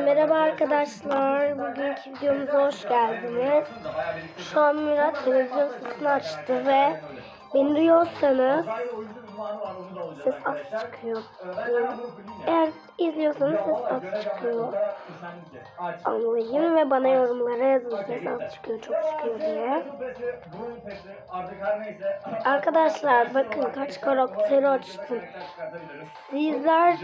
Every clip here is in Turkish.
merhaba arkadaşlar. Bugünkü videomuza hoş geldiniz. Şu an Murat televizyon sesini açtı ve beni duyuyorsanız ses az çıkıyor. Eğer izliyorsanız ses az çıkıyor. Anlayın ve bana yorumlara yazın ses az çıkıyor çok çıkıyor diye. Arkadaşlar bakın kaç karakteri açtım. Sizler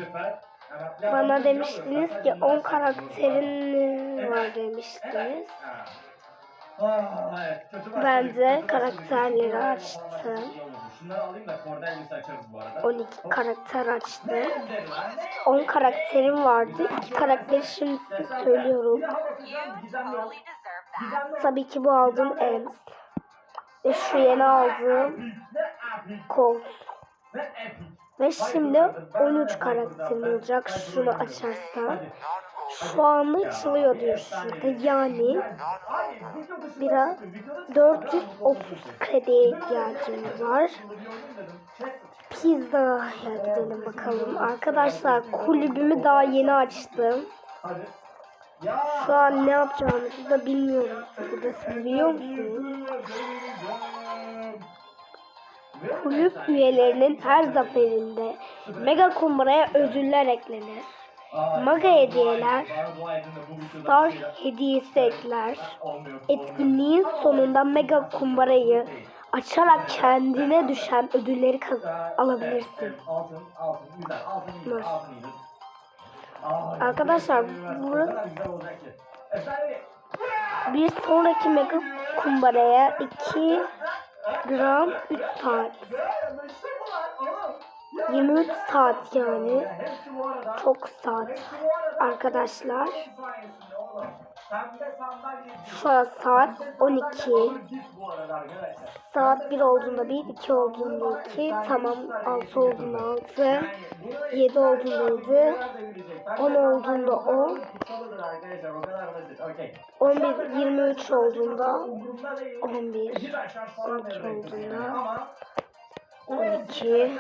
bana demiştiniz ki 10 karakterin var demiştiniz. Ben de karakterleri açtım. 12 karakter açtım. 10 karakterim vardı. 2 karakteri şimdi söylüyorum. Tabii ki bu aldığım Ems. Ve şu yeni aldığım Colt. Ve şimdi 13 karakterim olacak şunu açarsam. Şu anda açılıyor diyor şurada. Yani biraz 430 krediye ihtiyacım var. Pizza'ya gidelim bakalım. Arkadaşlar kulübümü daha yeni açtım. Şu an ne yapacağımızı da bilmiyoruz. Burada siz biliyor musunuz? Kulüp üyelerinin her zaferinde Mega Kumbara'ya ödüller eklenir. Maga hediyeler, Star hediyesi ekler. Etkinliğin sonunda Mega Kumbara'yı açarak kendine düşen ödülleri alabilirsin. Arkadaşlar burası bir sonraki Mega Kumbara'ya 2 gram 3 saat. 23 saat yani. Çok saat. Arkadaşlar şu an saat 12. Saat 1 olduğunda 1, 2 olduğunda 2, tamam 6 olduğunda 6, 7 olduğunda 7, 10 olduğunda 10, 11, 23 olduğunda 11, 12 olduğunda 12,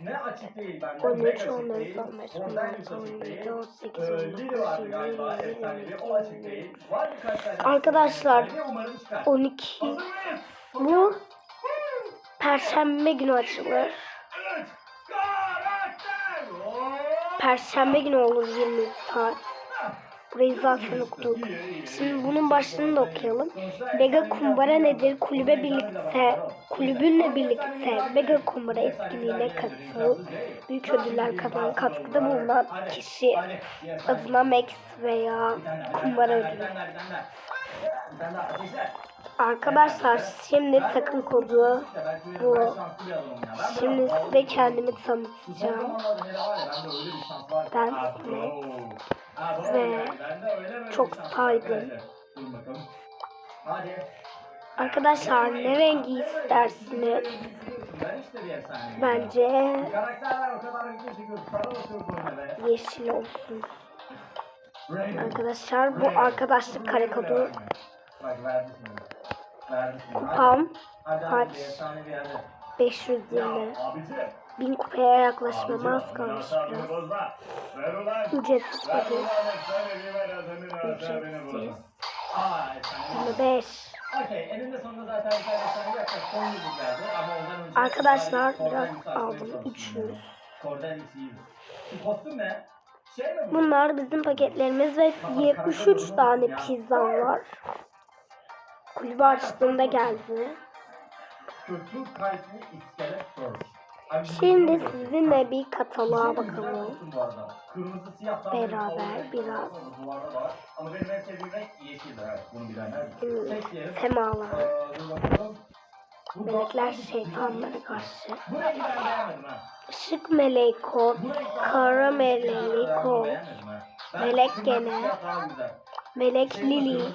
Ne açık değil bende. 13, ne 14, açık değil. 15, Ondan 16, 17, 18, Ee, 19, Lili var 20, galiba 21, efsanevi. 22, O açık değil. Var birkaç tane. Arkadaşlar, efsanevi, Umarım çıkar. 12. Hazır mıyız? Bu Perşembe günü açılır. Perşembe günü olur 20 saat. Burayı zaten okuduk. Şimdi bunun başlığını da okuyalım. Mega Kumbara nedir? Kulübe birlikte, kulübünle birlikte Mega Kumbara etkinliğine katıl. Büyük ödüller kazan. Katkıda bulunan kişi adına Max veya Kumbara ödülü. Arkadaşlar şimdi takım kodu bu. Şimdi size kendimi tanıtacağım. Ben Aa, Ve çok saygın. arkadaşlar. Ne rengi istersiniz? Bence yeşil olsun. Arkadaşlar bu arkadaşlık şimdi. Kupam kaç? hadi, efsane bir yerde. 520. Bin kupaya yaklaşmama az kalmış biraz. Ücretsiz bozma. Ücretsiz. Aa efsane. 25. Okey eninde sonunda zaten bir tane efsane yapacak. Son yüzük geldi ama ondan önce... Arkadaşlar biraz aldım. çalıştım 300. ben. Cordelis iyi. Şu kostüm ne? Şey? Bunlar bizim paketlerimiz ve 73 tane pizzam var. Kulübü açtığımda geldi. Kötü kalpli iskelet sormuş. Şimdi sizinle bir kataloğa bakalım. Beraber biraz. Hmm. Ee, Melekler şeytanlara karşı. Işık meleği kod. Kara meleği kod. Melek gene. Melek Şey, Lili.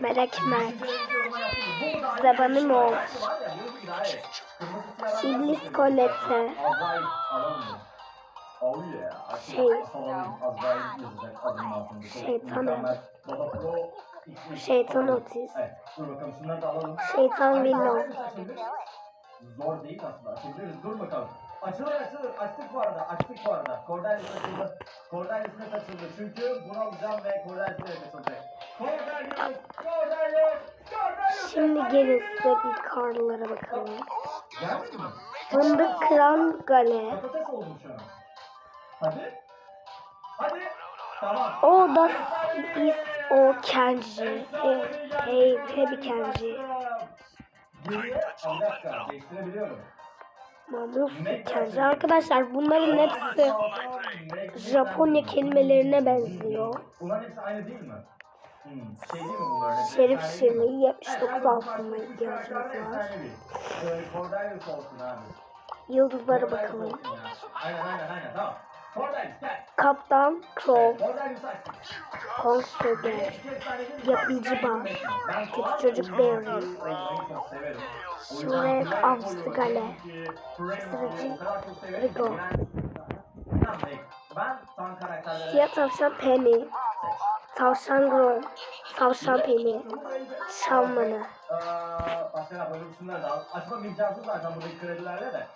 Melek Mert. Aynı. ol. İblis yeah. Şey- Şeytan Şeytan Otis. Şeytan açılır? Zor değil aslında. Açabiliriz. Dur bakalım. Açılır açılır. Açtık bu arada. Açtık bu arada. Cordelius açıldı. Cordelius net açıldı. Çünkü bunu alacağım ve Cordelius net açılacak. Cordelius! Cordelius! Cordelius! Şimdi gelin size bir karlara bakalım. Geldi mi? Fındık kıran gale. Patates oldum şu an. Hadi. Hadi. Tamam. O da is o Kenji. Hey, hey, Hebi Kenji. Geriye, bir dakika, değiştirebiliyorum. Mamuf Kenji. Arkadaşlar bunların hepsi Japonya kelimelerine benziyor. Bunların hepsi aynı değil mi? Hmm, şey? Şerif? Şirmi 79 Aynen, bu altına ihtiyacımız var. Yıldızlara bakalım. Aynen aynen aynen tamam. Kaptan Crow, Konsoge, Yapıcı Bar, Kötü Çocuk Barry, Shrek Avsgale, Sırıcı Rigo, Siyah Tavşan Penny, Tavşan Grom, Tavşan Penny, Şammanı.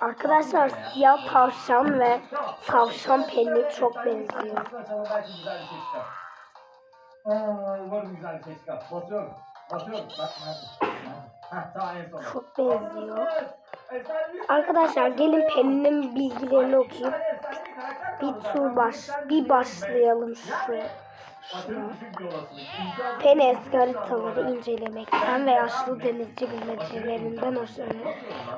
Arkadaşlar siyah tavşan ve tavşan Penny çok benziyor. Aa, umarım güzel bir şey çıkar. Basıyorum. Basıyorum. Bak nerede? Nerede? Heh, daha en son. Çok benziyor. Arkadaşlar gelin Penny'nin bilgilerini okuyup bir tur baş, bir başlayalım şuraya. Eski haritaları incelemekten ve yaşlı denizci bilmecilerinden hoşlanır.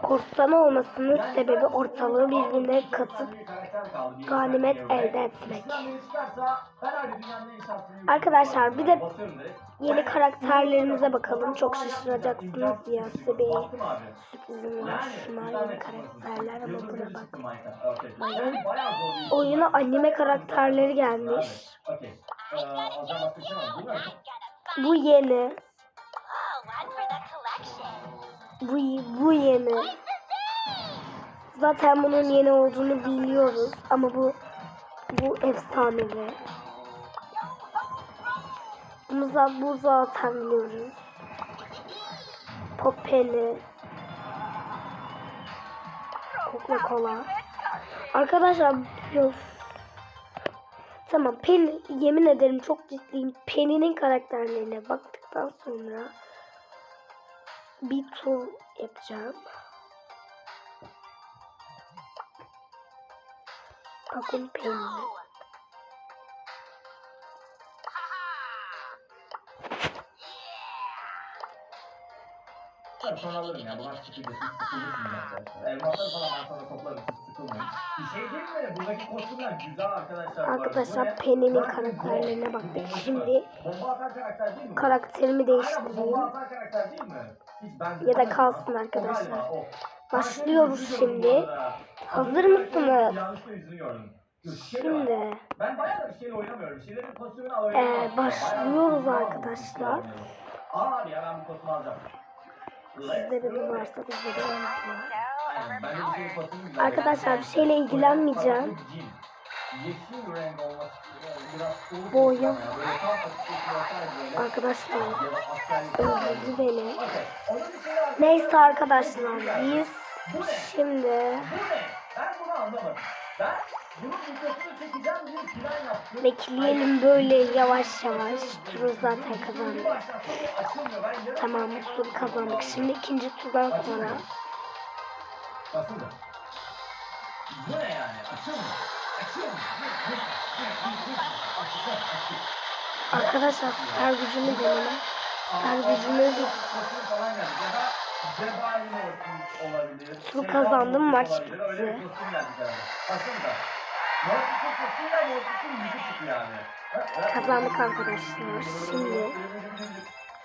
Korsan olmasının sebebi ortalığı birbirine katıp ganimet elde etmek. Arkadaşlar bir de Yeni karakterlerimize bakalım. Çok şaşıracaksınız ya size bir sürprizim var. Şunlar yeni karakterler ama buna bak. Oyuna anime karakterleri gelmiş. Bu yeni. Bu, bu yeni. Zaten bunun yeni olduğunu biliyoruz ama bu bu efsanevi. Bunu za- bu zaten biliyoruz. Popeli. Coca Cola. Arkadaşlar yok. Tamam Penny yemin ederim çok ciddiyim. Penny'nin karakterlerine baktıktan sonra bir tur yapacağım. Bakın Penny. Ben sonra alırım ya. Bunlar sıkıntı. Siz sıkılırsınız arkadaşlar. Elmasları falan ben sonra toplarım. Siz sıkılmayın. Bir şey değil mi? Buradaki kostümler güzel arkadaşlar. Arkadaşlar? Penny'nin karakterlerine baktık. Şimdi Bomba atan karakter değil mi? karakterimi bu bomba değiştireyim. atan karakter değil mi? Hiç ben Ya da kalsın arkadaşlar. Başlıyoruz şimdi. Hazır mısınız? Yanlışlıkla yüzünü gördüm. Yok, şey. Şimdi Ben bayağı bir şeyle oynamıyorum. Şeylerin kostümünü alıyorum. Ee, başlıyoruz arkadaşlar. Abi ya ben bu kostümü alacağım. Sizde de bu varsa kostümü güzel. Arkadaşlar bir şeyle ilgilenmeyeceğim. Böyle. Arkadaşlar öldürdü beni. Neyse arkadaşlar biz Bu şimdi Bu? Ben bunu anlamadım. Ben bekleyelim böyle yavaş yavaş. Turu zaten kazandık. Tamam turu kazandık. Şimdi ikinci turdan sonra arkadaşlar süper gücümü deneme. Süper gücümü bir falan geldi. Ya da Zebani Mortis olabilir. Tur Zebani kazandım, maç bitti. Mortis'in sesiyle Mortis'in yüzü çıktı yani. Ha, evet. Kazandık arkadaşlar. Şimdi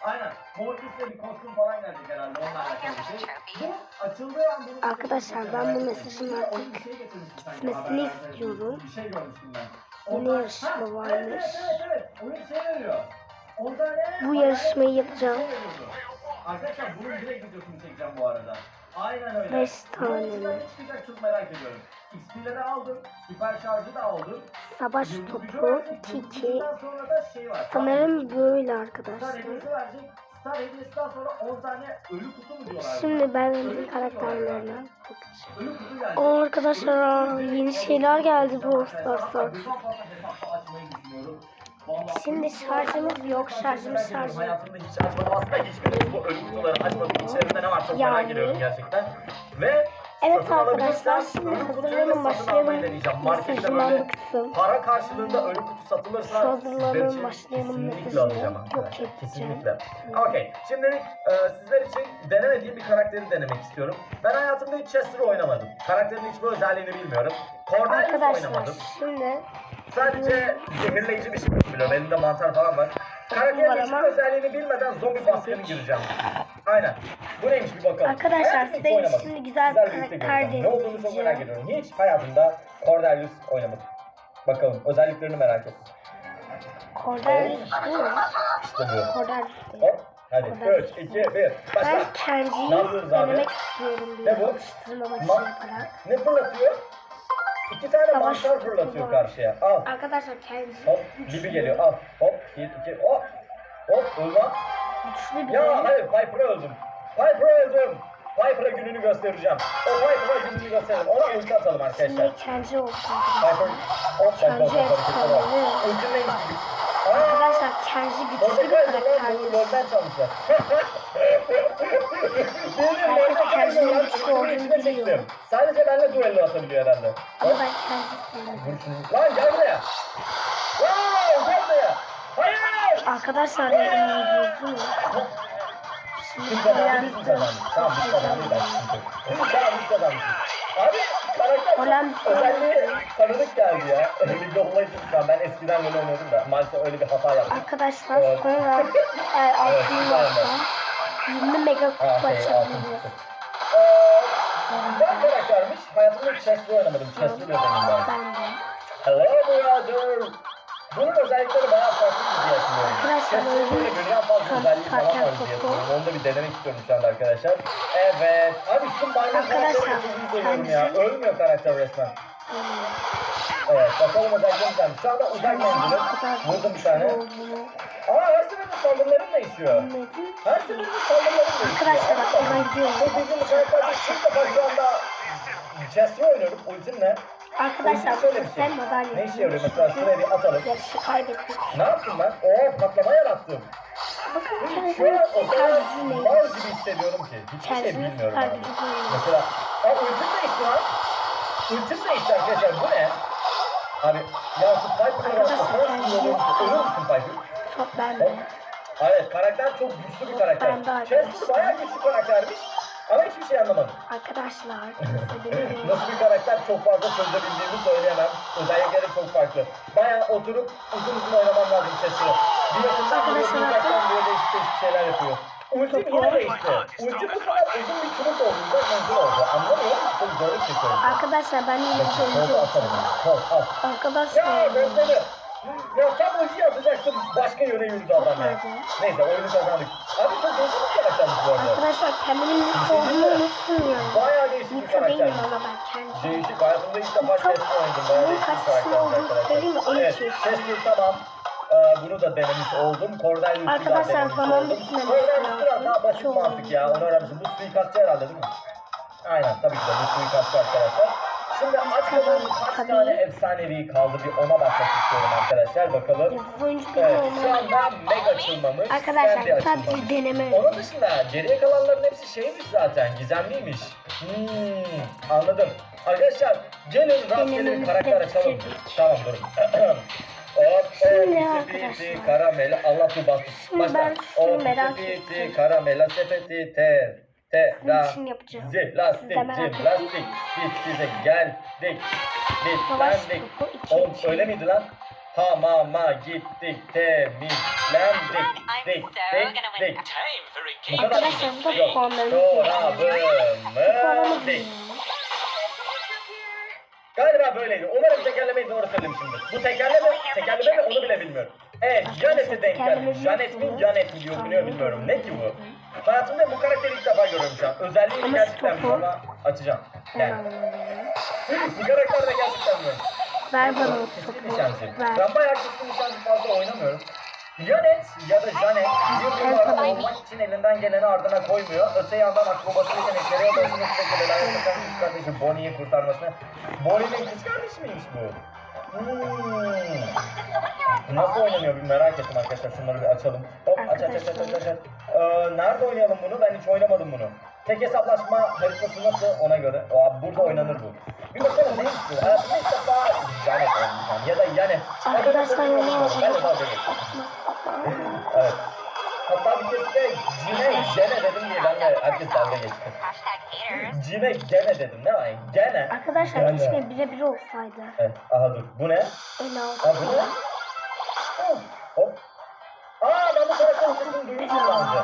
Aynen. Mortis'le bir kostüm falan gelecek herhalde. Onunla alakalı bir. Bu açıldığı an bunun... Arkadaşlar, ben bu mesajın artık şey gitmesini istiyorum. Bir şey görmüştüm ben. Yeni yarışma varmış. Evet evet evet. Oyun şey veriyor. Bu yarışmayı yapacağım. Şey. Arkadaşlar bunun direkt videosunu çekeceğim bu arada. Aynen öyle. Beş Bunun tane çıkacak çok merak ediyorum. XP'leri aldım. Hiper şarjı da aldım. savaş gücü topu verecek, da şey sanırım böyle arkadaşlar. Verecek. Star hediyesinden sonra 10 tane ölü kutu mu diyorlar? Şimdi ben Ölü karakterlerine bakacağım. Aa arkadaşlar yeni şeyler geldi Brawl Stars'a. Şimdi şarjımız yok, şarjımız şarjı. Hayatımda hiç açmadım aslında hiçbir bu ölü kutuları açmadım. İçlerinde ne var çok merak Yani. ediyorum gerçekten. Ve Evet satın arkadaşlar şimdi hazırlanın başlayalım. Mesajından bıktım. para karşılığında ölü kutu satılırsa Şu hazırlanın, başlayalım mesajını yok arkadaşlar. edeceğim. Okey. Şimdilik e, sizler için denemediğim bir karakteri denemek istiyorum. Ben hayatımda hiç Chester'ı oynamadım. Karakterin hiçbir özelliğini bilmiyorum. Arkadaşlar oynamadım. şimdi Sadece zehirleyici bir şey biliyorum. Elinde mantar falan var. Karakterin ama- özelliğini bilmeden zombi baskını gireceğim. Aynen. Bu neymiş bir bakalım. Arkadaşlar, size şimdi güzel bir karakter. Ne olduğunu çok merak ediyorum. Hiç hayatımda Cordelius oynamadım. Bakalım özelliklerini merak ettim. Cordelius değil mi? İşte bu. Cordelius. Hop. Hadi. Cordelius. 3, 2, 1. Başla. Ben abi? denemek istiyorum bir Ne bu? alıştırma maçı Ma- yaparak. Ne fırlatıyor? İki tane Savaş mantar fırlatıyor var. karşıya. Al. Arkadaşlar Kenji Hop. Gibi geliyor. Al. Hop. 1, 2, hop. Hop. Ulma. güçlü bir Ya hayır Piper'ı öldüm. Piper'ı öldüm. Piper'a gününü göstereceğim. O Piper'a gününü gösterelim. Ona ulti atalım arkadaşlar. Şimdi Kenji oldu Piper. Hop hop. efsane. Ulti neymiş. Arkadaşlar Kenji güçlü bir Mordekaiser lan karakter. bunu LoL'den çalmışlar. Benim Herkes LoL'den Kenji'nin çalmışlar, güçlü olduğunu içine biliyor. çektim. Sadece benimle duello atabiliyor herhalde. Ama ben şunu. Lan gel buraya. Lan gel buraya. Hayır. Arkadaşlar ya iyi biz kazandık? Tamam biz kazandık. ben sıkıntı yok. Tamam biz kazandık. Abi karakter özelliği tanıdık geldi ya. Ligde olmayı tutmam. Ben eskiden LoL oynuyordum da maalesef öyle bir hata yaptım. Arkadaşlar Evet. sonra eğer altın varsa oldu. 20 mega çıktı. Eee, Güzel karaktermiş. Hayatımda hiç Chester oynamadım. Chester de deneyim ben. Ben. Hello brother. Bunun özellikleri bayağı farklı diye hatırlıyorum. Arkadaşlar, böyle öyle birden fazla özelliği falan var diye hatırlıyorum. Onu da bir denemek istiyorum şu anda arkadaşlar. Evet. Abi şu Arkadaşlar, karakteri çok iyi seviyorum ya. Ölmüyor karakter resmen. Öyle. Evet. Bakalım özelliklerini sen. Şu anda menzili. kadar Vurdum bir tane. Aa her seferinde saldırılarım değişiyor. Her seferinde saldırılarım değişiyor. Arkadaşlar bak buradan gidiyorum. Çok bildiğim bir karakter değil. Şimdi defa şu anda Chester oynuyorum. Ultimle. Arkadaşlar sen şey. madalya Ne işe yarıyor mesela şuraya bir atalım. Yarışı kaybettik. Ne yaptım ben? Oo patlama yarattım. Bakın Şu an o kadar mal gibi hissediyorum ki. Hiçbir şey bilmiyorum abi. Mesela, aa ultim değişti lan. Ultim değişti arkadaşlar. Bu ne? Abi ya şu Piper'ı olmuş. Ölür müsün Piper? Top bende. Evet karakter çok güçlü bir karakter. Ben de. Chester bayağı güçlü karaktermiş. Ama hiçbir şey anlamadım. Arkadaşlar. Nasıl bir karakter çok fazla çözebildiğimi söyleyemem. Özellikleri çok farklı. Bayağı oturup uzun uzun oynamam lazım Chester'ı. Bir yakından bir uzaktan vuruyor, değişik değişik şeyler yapıyor. Ultim yine değişti. Ultim bu sefer uzun bir çubuk oldu, uzak menzil oldu. Anlamıyorum, çok zorluk çekiyorum. Arkadaşlar ben yine kol atarım. Kol, al. Arkadaşlar Ya ben seni. Ya tam ulti atacaktım, başka yöne yürüdü adam ya. Neyse oyunu kazandık. Abi çok değişik bir karaktermiş bu arada. Arkadaşlar kendimin mut olduğunu unuttum ya. Bayağı değişik bir karakter. değilim ama ben kendi. Değişik. Hayatımda ilk defa Chester oynadım. Bayağı değişik bir kaç karakter kişi olduğunu arkadaşlar. mi? Evet. Chester tamam. Ee, bunu da denemiş oldum. Cordelius'u da Arkadaşlar, denemiş zaman oldum. bitmemesi Cordelius biraz lazım. daha basit mantık ya. Onu öğrenmişim. Bu suikastçı herhalde değil mi? Aynen tabii ki de bu suikastçı arkadaşlar. Şimdi açalım kaç tane efsanevi kaldı bir ona bakmak istiyorum arkadaşlar. Bakalım. Evet, şu anda mega açılmamış. Arkadaşlar sadece deneme. Onun dışında geriye kalanların hepsi şeymiş zaten, gizemliymiş. Hmm, anladım. Arkadaşlar gelin rastgele bir karakter açalım. Tamam durun. Hop, arkadaşlar. piti karamela, Allah bu bastı. Başla. piti ettim. karamela sepeti te te Bunun için yapacağım. lastik merak etmeyin. lastik biz size geldik Savaş bitlendik. topu iki Oğlum öyle miydi lan? Hamama gittik temizlendik dik dik dik. Bu kadar mı? Arkadaşlar bu da Yok. puanlarımız Çorabımı dik. Galiba böyleydi. Umarım tekerlemeyi doğru söylemişimdir. Bu tekerleme, tekerleme mi onu bile bilmiyorum. Evet, Janet'e denk geldi. Janet mi, Janet mi diye okunuyor bilmiyorum. Ne ki bu? Hayatımda bu karakteri ilk defa görüyorum şu an. Özelliğini Ama gerçekten stopu- ama açacağım. Yani bu karakter de gerçekten bilmiyorum. Ver bana o topu. Ver. Ben bayağı keskin nişancı fazla oynamıyorum. Janet ya da Janet bir numara olmak için elinden geleni ardına koymuyor. Öte yandan akrobasi yetenekleri ya da sürekli belaya sokan kız kardeşi Bonnie'yi kurtarmasını. Bonnie'nin kız kardeşi miymiş bu? Hmm. Nasıl oynanıyor bir merak ettim arkadaşlar. Şunları bir açalım. Hop aç aç aç aç aç. aç. Ee, nerede oynayalım bunu? Ben hiç oynamadım bunu. Tek hesaplaşma haritası nasıl ona göre. Aa, burada oynanır bu. Bakalım neymiş bu? Hayatımda ilk defa Janet oynayacağım. Ya da Janet. Arkadaşlar Ben de onu Ben de böyle. Evet. Hatta bir kez de Cine gene dedim diye benimle herkes dalga geçti. Cine gene dedim ne var? Gene. Arkadaşlar Gene. keşke birebir olsaydı. Evet, aha dur. Bu ne? En Ha bu ne? altı. Hop, Hop. Aa ben bu karakterin sesini duymuşum daha önce.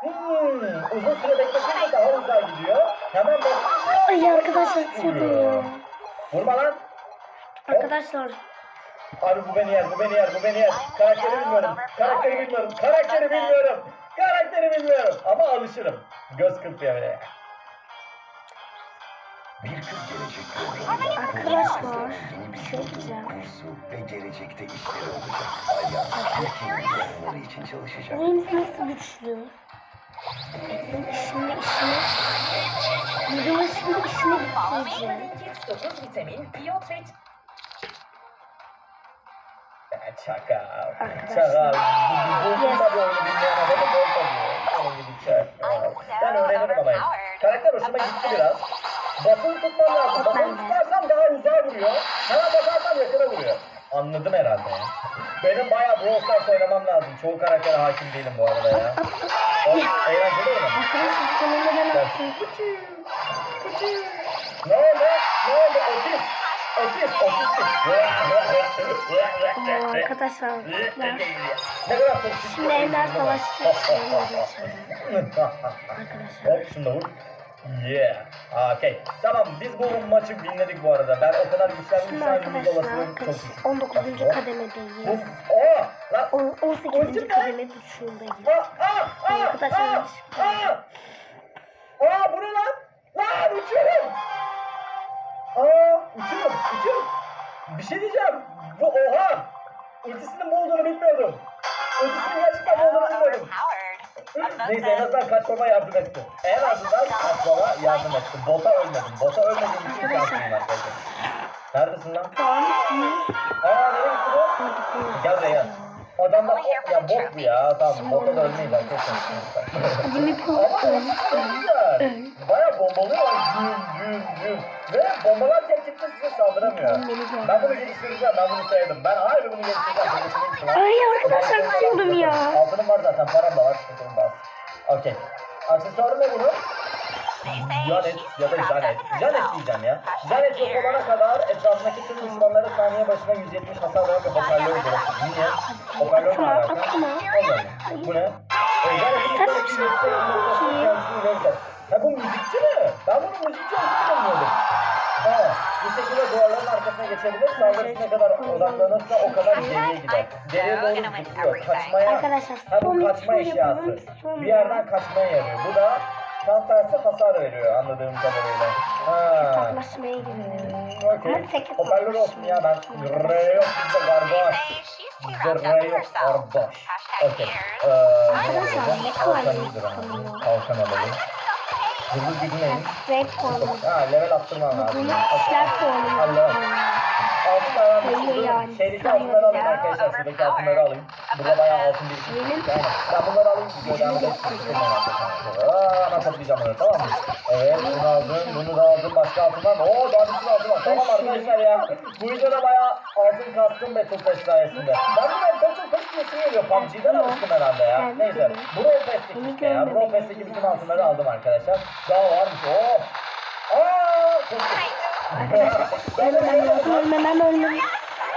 Hmm, uzun süre bekletince daha uzağa gidiyor. Hemen bak. Ay arkadaşlar çığırıyor. Vurma lan. Arkadaşlar Abi bu beni yer, bu beni yer, bu beni yer. Karakteri bilmiyorum, karakteri bilmiyorum, karakteri bilmiyorum. Karakteri bilmiyorum ama alışırım. Göz kırpıyor böyle. Bir kız gelecek Arkadaşlar, şey diyeceğim. kursu ve gelecekte işleri olacak. Onları için çalışacak. James nasıl güçlü? Benim işini Yürüme şimdi işini bitirecek. 9 vitamin, biyotrit, Ya Çakal, çakal. Bu, bu, bu, bu tabii oyunu bilmeyen adamı bol tabii. Çakal. Ben öğrenirim ama. Karakter hoşuma gitti biraz. Basılı tutmam lazım. Basılı tutarsam daha uzağa vuruyor. Hemen basarsam yakına vuruyor. Anladım herhalde ya. Benim bayağı Brawl Stars oynamam lazım. Çoğu karaktere hakim değilim bu arada ya. O, eğlenceli oynamak. Arkadaşlar sonunda ben attım. Ne oldu? Ne oldu? Otist. Otist. Otistik. Oo, arkadaşlar ya. Ne kadar toksik. Şimdi Ender Savaşı geçiyorum. Arkadaşlar. Hop şunu da vur. Yeah. Aa, Okey. Tamam biz bu maçı dinledik bu arada. Ben o kadar güçlendim Şimdi ki arkadaşlar olasılığım çok kaç? düşük. 19. Bak, kademedeyiz. Hop. Oo! Lan! On- 18. kademe! Aa! Arkadaşlar! Aa! Aa bu ne lan? Lan uçuyorum! Aa uçuyorum, uçuyorum. Bir şey diyeceğim. Bu oha! Ultisinin bu olduğunu bilmiyordum. Ultisinin Neyse en azından kaçmama yardım etti. En azından kaçmama yardım etti. Bota ölmedim. Bota ölmediğim için şanslıyım arkadaşlar. Neredesin lan? Puan 100. Aa nereye gitti bu? Gel buraya gel. Adamlar ya bot bu ya. Tamam bota da ölmeyiz arkadaşlar. Ama güzel. Baya bombalıyor. Güm güm güm. Ve bombalarken kimse size saldıramıyor. Ben bunu geliştireceğim. Ben bunu sevdim. Ben harbi bunu geliştireceğim. Var. Ay arkadaşlar kırdım ya. Altınım var zaten. Param da var. Sıkıntım bas. Okey. Aksesuarı ne bunun? Janet ya da Janet. Janet diyeceğim ya. Janet yok olana kadar etrafındaki tüm düşmanlara saniye başına 170 hasar veren bir hoparlör bırakır. Niye? Hoparlör ne Atma, alaka? Bu ne? E, Janet'in yukarıdaki bir şey yükseği noktasının kendisini renk at. Ha bu müzikçi mi? Ben bunun müzikçi olduğunu bilmiyordum. Bu şekilde duvarların arkasına geçebilir. Saldırısı ne kadar odaklanırsa o kadar geriye gider. Geriye doğru zıplıyor. Kaçmaya... Arkadaşlar, Ha bu kaçma tur eşyası. Bir yerden kaçmaya yarıyor. Bu da tam tersi hasar veriyor anladığım kadarıyla. Ha. Hesaplaşmaya girelim. Okey. Hoparlör olsun ya ben. Gre yok bizde garbaş. Yok garbaş. Okey. Ee, ne Arkadaşlar, alalım? ne kadar Kalkan sanıyor. Kalkan alalım. Gücü neymiş? Red puanımız. Ha level attırmam lazım. Bunu işler puanımız. Allah'ım. Altınlar var. Sayıyor yani, Şeydeki altınları alayım arkadaşlar. Şuradaki altınları alayım. Burada bayağı altın birikmiş. Benim- Yani ben bunları alayım. Videodan da Aa, ben toplayacağım bunları tamam mı? Evet bunu aldım. Bunu da aldım. Başka altın var mı? Oo daha bir sürü altın var. Tamam arkadaşlar ya. Bu videoda bayağı altın kastım Battle sayesinde. Ben bunlar Battle Pass diye geliyor. PUBG'den alıştım herhalde ya. Neyse. Pass'teki Beni işte ya. Pass'teki bütün altınları aldım arkadaşlar. Daha varmış. Oo. Aa, çok Ölmemem lazım, ölmemem, ölmemem.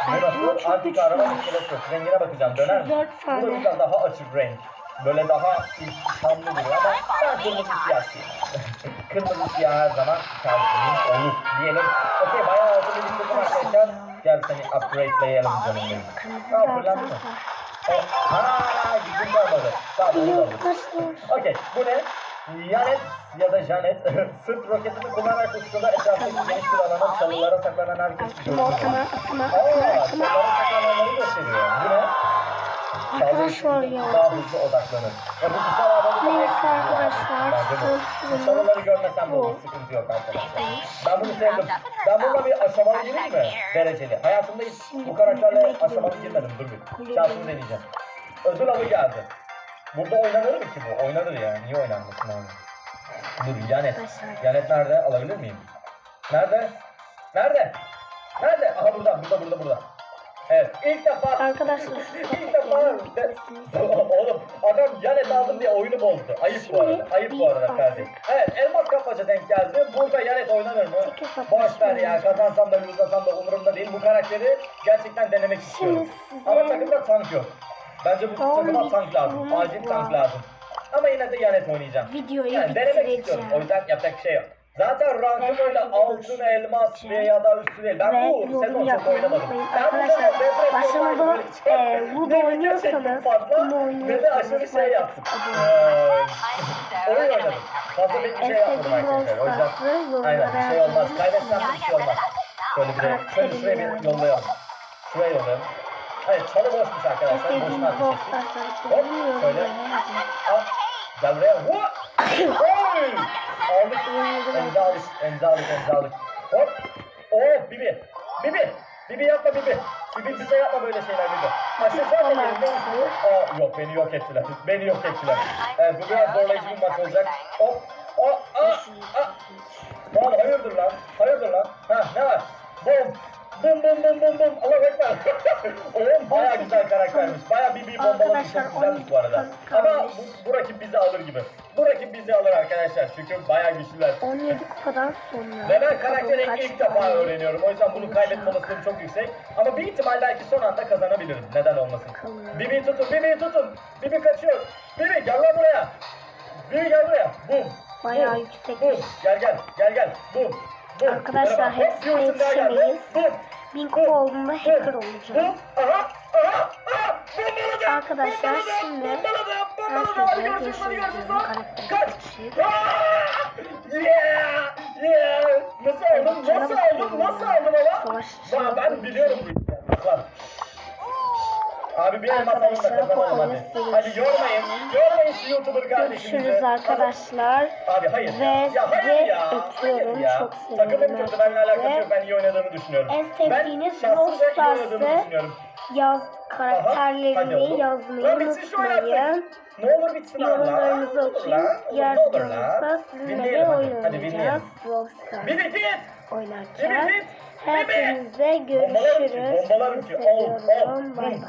bu Ay, bu nasıl? çok Antik kahraman güçlü. iskelesi yok. Rengine bakacağım. Döner misin? 34 Bu da tane. daha açık renk. Böyle daha şanlı duruyor ama ben kırmızı siyasıyım. kırmızı siyah her zaman tercihim olur diyelim. Okey bayağı altı biriktirdim arkadaşlar. Gel seni upgrade'leyelim canım benim. Da fırlandı mı? O, ha gücüm kalmadı. Tamam onu da. Okey bu ne? Janet ya da Janet sırt roketini kullanarak uçtuğunda etraftaki geniş bir alana çalılara saklanan herkes Atma, atma, atma, atma, Aa, atma. çalılara saklananları gösteriyor. Bu ne? Arkadaşlar ya. Daha hızlı odaklanır. Ve bu kısa de Neyse arkadaşlar, bu. çalıları görmesem de olur. Sıkıntı yok arkadaşlar. Ben bunu sevdim. Ben bununla bir aşamalı gireyim mi? Dereceli. Hayatımda hiç bu karakterle aşamalı girmedim. Dur bir. Şansımı deneyeceğim. Ödül avı geldi. Burada oynanır mı ki bu? Oynanır yani. Niye oynanmasın abi? Dur Yanet. Yanet nerede? Alabilir miyim? Nerede? Nerede? Nerede? Aha burada, burada, burada, burada. Evet, ilk defa... Arkadaşlar, ilk defa... De... Oğlum, adam Yanet aldım diye oyunu bozdu. Ayıp bu arada, ayıp bu arada kardeş. Evet, elmas kapmaca denk geldi. Burada Yanet oynanır mı? Boş ver ya, kazansam da loslasam da umurumda değil. Bu karakteri gerçekten denemek istiyorum. Ama takımda tank yok. Bence bu takıma tank lazım, acil tank lazım. Ama yine de Yanet oynayacağım. Videoyu Yani denemek bitireceğim. istiyorum. O yüzden yapacak bir şey yok. Zaten rankım öyle altın, geçeceğim. elmas veya da üstü değil. Ben Ve bu sezon çok oynamadım. Arkadaşlar, başlamada, e, video oynuyorsanız, bunu Ve de aşırı oynuyorsanız şey yaptım. oyun oynadım. Fazla bir şey yapmadım arkadaşlar. O yüzden aynen bir şey olmaz. Kaybetsem bir şey olmaz. Şöyle bir de şöyle şuraya bir yollayalım. Şuraya yollayalım. Evet çalı boşmuş En arkadaşlar. Boşuna. Stars'ı Hop, şöyle. Al. Gel buraya. Hu! Oy! Aldık. Emza aldık. Emza aldık. Emza aldık. Hop. Oo Bibi. Bibi. Bibi yapma Bibi. Bibi bize yapma böyle şeyler Bibi. Da Tamam. yerinde. Aa yok beni yok ettiler. Beni yok ettiler. Evet bu biraz zorlayıcı bir maç olacak. Hop. Aa, aa, aa. Lan hayırdır lan? Hayırdır lan? Ha ne var? Bum. Bum bum bum bum bum. Allah ekber. Oğlum baya güzel karaktermiş. Baya bir bir bombalamış. Arkadaşlar, Çok güzelmiş bu arada. 12 Ama bu, bu rakip bizi alır gibi. Bu rakip bizi alır arkadaşlar. Çünkü baya güçlüler. 17 kupadan sonra. Ve ben karakteri Kaç ilk defa öğreniyorum. O yüzden bunu kaybetme olasılığım çok yüksek. Ama bir ihtimal belki son anda kazanabilirim. Neden olmasın? Bibi tutun, Bibi tutun. Bibi kaçıyor. Bibi gel lan buraya. Bibi gel buraya. Bum. Bayağı Bum. yüksek. Bum. Gel gel. Gel gel. Bum. Arkadaşlar, hepsine yetişemeyiz. Bin kupa olduğunda hacker olacağım. Arkadaşlar, şimdi herkese görüşürüz. Lan. karakter Kaç. seçimi. Aa! Yeah! Yeah! Nasıl aldım? Nasıl aldım? Nasıl aldım ama? Savaş- Aa, ben biliyorum. Bak. Abi bir elmas alın da kazanalım hadi. Hadi yormayın. Yormayın şu YouTuber kardeşimizi. Görüşürüz arkadaşlar. Abi hayır. Ve ya hayır sizi ya. öpüyorum. Hayır ya. Çok seviyorum Takımım kötü. Benimle alakası yok. Ben iyi oynadığımı düşünüyorum. En sevdiğiniz Brawl Stars'ı yaz Aha, karakterlerini oğlum. yazmayı unutmayın. Ne olur bitsin abi lan. Yorumlarınızı okuyun. Diğer videomuzda sizinle de oynayacağız. Brawl Stars oynarken. Hepinize Bombalarım ki, görüşürüz. bombalarım ki. Al, al. seviyorum. Bay bay.